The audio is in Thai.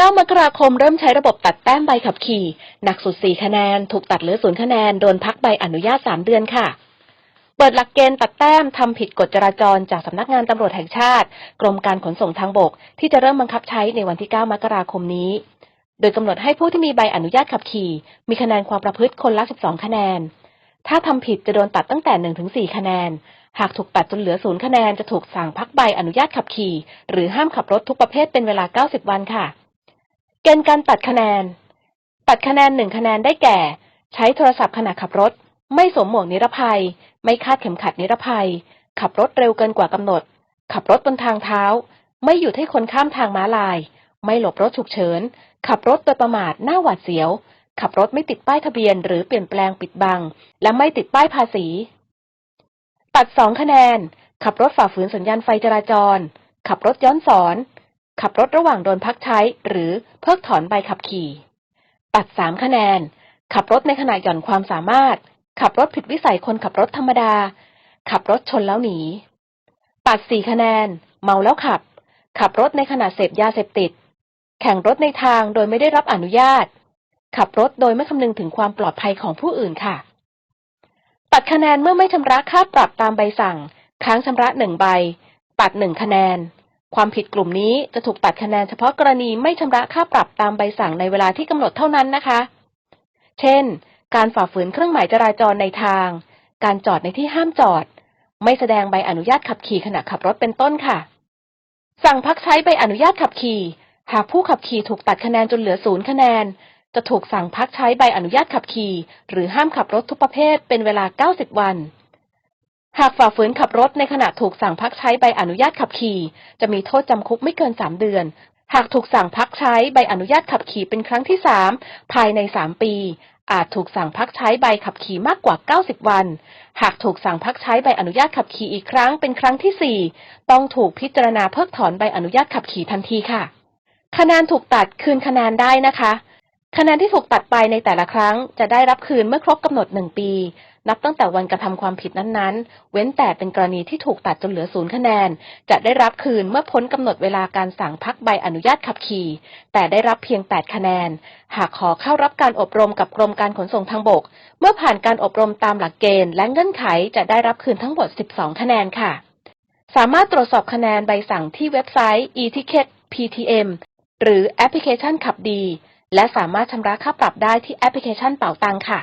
9 มกราคมเริ่มใช้ระบบตัดแต้มใบขับขี่ หนักสุด 4 คะแนน ถูกตัดเหลือ 0 คะแนน โดนพักใบอนุญาต 3 เดือนค่ะ เปิดหลักเกณฑ์ตัดแต้มทำผิดกฎจราจรจากสำนักงานตำรวจแห่งชาติ กรมการขนส่งทางบก ที่จะเริ่มบังคับใช้ในวันที่ 9 มกราคมนี้ โดยกำหนดให้ผู้ที่มีใบอนุญาตขับขี่ มีคะแนนความประพฤติคนละ 12 คะแนน ถ้าทำผิดจะโดนตัดตั้งแต่ 1-4 คะแนน หากถูกตัดจนเหลือ 0 คะแนนจะถูกสั่งพักใบอนุญาตขับขี่ หรือห้ามขับรถทุกประเภทเป็นเวลา 90 วันค่ะ เกณฑ์การตัดคะแนน ตัดคะแนนหนึ่งคะแนนได้แก่ ใช้โทรศัพท์ขณะขับรถ ไม่สวมหมวกนิรภัย ไม่คาดเข็มขัดนิรภัย ขับรถเร็วเกินกว่ากำหนด ขับรถบนทางเท้า ไม่หยุดให้คนข้ามทางม้าลาย ไม่หลบรถฉุกเฉิน ขับรถโดยประมาทหน้าหวาดเสียว ขับรถไม่ติดป้ายทะเบียน หรือเปลี่ยนแปลงปิดบัง และไม่ติดป้ายภาษี ตัดสองคะแนน ขับรถฝ่าฝืนสัญญาณไฟจราจร ขับรถย้อนสอน ขับรถระหว่างโดนพักใช้ หรือเพิกถอนใบขับขี่ ตัด 3 คะแนน ขับรถในขณะหย่อนความสามารถ ขับรถผิดวิสัยคนขับรถธรรมดา ขับรถชนแล้วหนี ตัด 4 คะแนน เมาแล้วขับ ขับรถในขณะเสพยาเสพติด แข่งรถในทางโดยไม่ได้รับอนุญาต ขับรถโดยไม่คำนึงถึงความปลอดภัยของผู้อื่นค่ะ ตัดคะแนนเมื่อไม่ชำระค่าปรับตามใบสั่ง ค้างชำระหนึ่งใบ ตัดหนึ่งคะแนน ความผิดกลุ่มนี้จะถูกตัดคะแนนเฉพาะกรณีไม่ชำระค่าปรับตามใบสั่งในเวลาที่กำหนดเท่านั้นนะคะ เช่น การฝ่าฝืนเครื่องหมายจราจรในทาง การจอดในที่ห้ามจอด ไม่แสดงใบอนุญาตขับขี่ขณะขับรถเป็นต้นค่ะ สั่งพักใช้ใบอนุญาตขับขี่ หากผู้ขับขี่ถูกตัดคะแนนจนเหลือศูนย์คะแนน จะถูกสั่งพักใช้ใบอนุญาตขับขี่ หรือห้ามขับรถทุกประเภทเป็นเวลา 90 วัน หากฝ่าฝืนขับรถในขณะถูกสั่งพักใช้ใบอนุญาตขับขี่ จะมีโทษจำคุกไม่เกิน 3 เดือน หากถูกสั่งพักใช้ใบอนุญาตขับขี่เป็นครั้งที่ 3 ภายใน 3 ปี อาจถูกสั่งพักใช้ใบขับขี่มากกว่า 90 วัน หากถูกสั่งพักใช้ใบอนุญาตขับขี่อีกครั้งเป็นครั้งที่ 4 ต้องถูกพิจารณาเพิกถอนใบอนุญาตขับขี่ทันทีค่ะ คะแนนถูกตัดคืนคะแนนได้นะคะ คะแนนที่ถูกตัดไปในแต่ละครั้งจะได้รับคืนเมื่อครบกำหนด 1 ปี นับตั้งแต่วันกระทำความผิดนั้นๆ เว้นแต่เป็นกรณีที่ถูกตัดจนเหลือศูนย์คะแนน จะได้รับคืนเมื่อพ้นกำหนดเวลาการสั่งพักใบอนุญาตขับขี่ แต่ได้รับเพียง 8 คะแนน หากขอเข้ารับการอบรมกับกรมการขนส่งทางบก เมื่อผ่านการอบรมตามหลักเกณฑ์และเงื่อนไขจะได้รับคืนทั้งหมด 12 คะแนนค่ะ สามารถตรวจสอบคะแนนใบสั่งที่เว็บไซต์ e-ticket ptm หรือแอปพลิเคชันขับดี และสามารถชำระค่าปรับได้ที่แอปพลิเคชันเป๋าตังค่ะ